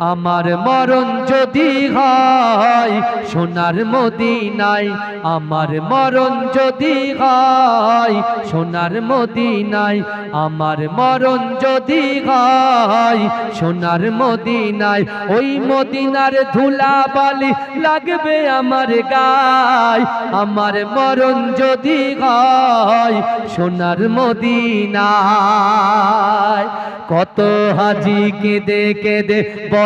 আমার মরণ যদি হয়, সোনার মদিনায় আমার মরণ যদি হয়, সোনার মদিনায় আমার মরণ যদি হয়, সোনার মদিনায় ওই মদিনার ধুলা বালি লাগবে আমার গায়। আমার মরণ যদি হয়, সোনার মদিনায় কত হাজি কেঁদে কেঁদে বলে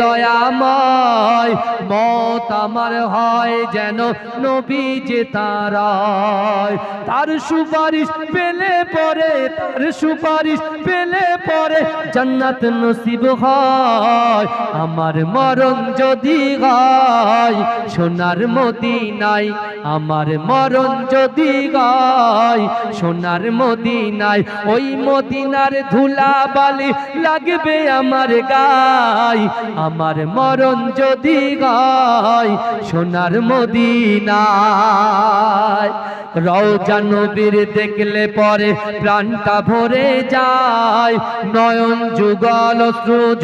দয়াময়, মত আমার হয় যেন নবী যে তারায় তার সুপারিশ পেলে পরে, তার সুপারিশ পেলে পরে জান্নাত নসিব হয়। আমার মরণ যদি হয় সোনার মদিনায় আমার মরণ যদি হয় সোনার মদিনায় ওই মদিনার ধুলা বালি লাগবে আমার গায়। আমার মরণ যদি গায় সোনার মদিনায়। রওজা নবীর দেখলে পরে প্রাণটা ভরে যায়, নয়ন যুগল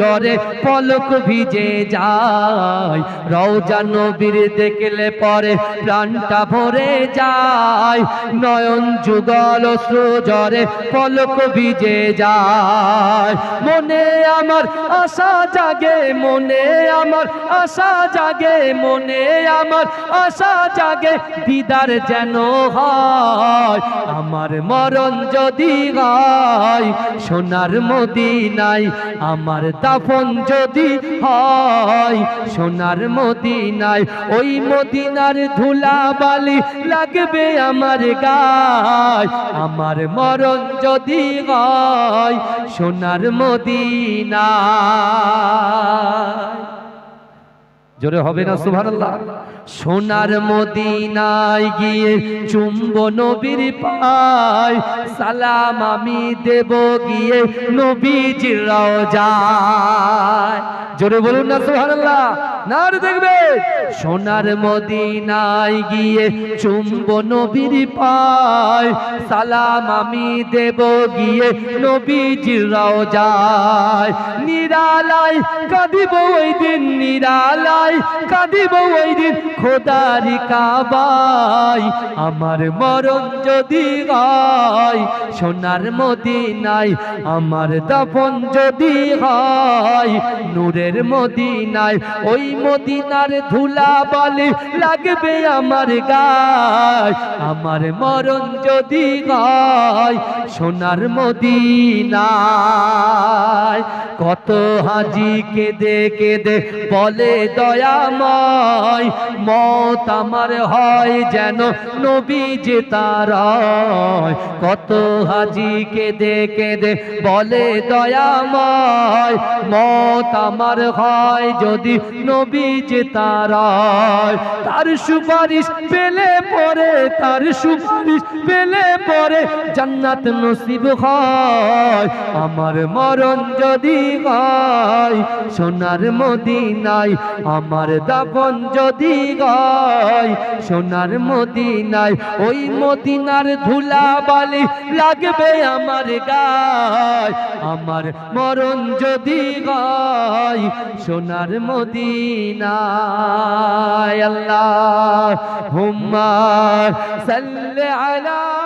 ঝরে পলক ভিজে যায়। রওজা নবীর দেখলে পরে প্রাণটা ভরে যায়, নয়ন যুগল ঝরে পলক ভিজে যায়। মনে আমার আশা জাগে, মনে আমার আশা জাগে, মনে আমার আশা জাগে দিদার যেন হয়। আমার মরণ যদি হয়, সোনার মদিনায় আমার দাফন যদি হয়, সোনার মদিনায় ওই মদিনার ধুলা বালি লাগবে আমার গায়। আমার মরণ যদি হয়, সোনার মদিনায় জোরে হবে না, সুবহানাল্লাহ। সোনার মদিনায় গিয়ে চুম্ব নবীর পায়, সালাম আমি দেব গিয়ে নবীজির রওজায়। জোরে বলুন না, সুবহানাল্লাহ। নার দেখবে, সোনার মদিনায় গিয়ে চুম্ব নবীর পায়, সালাম আমি দেব গিয়ে নবীজির রওজায়। নিরালায় কাঁদিব ওই দিন, নিরালায় কাঁদিব ওই দিন খোদারি কাবাই আমার মরণ যদি হয়, সোনার মদিনায় আমার দফন যদি হয় নূরের মদিনায়, ওই মদিনার ধুলা বলে লাগবে আমার গায়। আমার মরণ যদি হয় সোনার মদিনায়, কত হাজি কেঁদে কেঁদে বলে দয়াময়, মত আমার হয় যেন নবী যে তারায় কত হাজি কেঁদে কেঁদে বলে দয়াময়, মত আমার হয় যদি নবী যে তারায় তার সুপারিশ পেলে পরে, তার সুপারিশ পেলে পরে জান্নাত নসিব হয়। আমার মরণ যদি হয় সোনার মদিনায়, আমার দাপন যদি হয় সোনার মদিনায়, ওই মদিনার ধুলা বালি লাগবে আমার গায়। আমার মরণ যদি হয় সোনার মদিনায় আল্লাহ হুম্মা সাল্লি আলা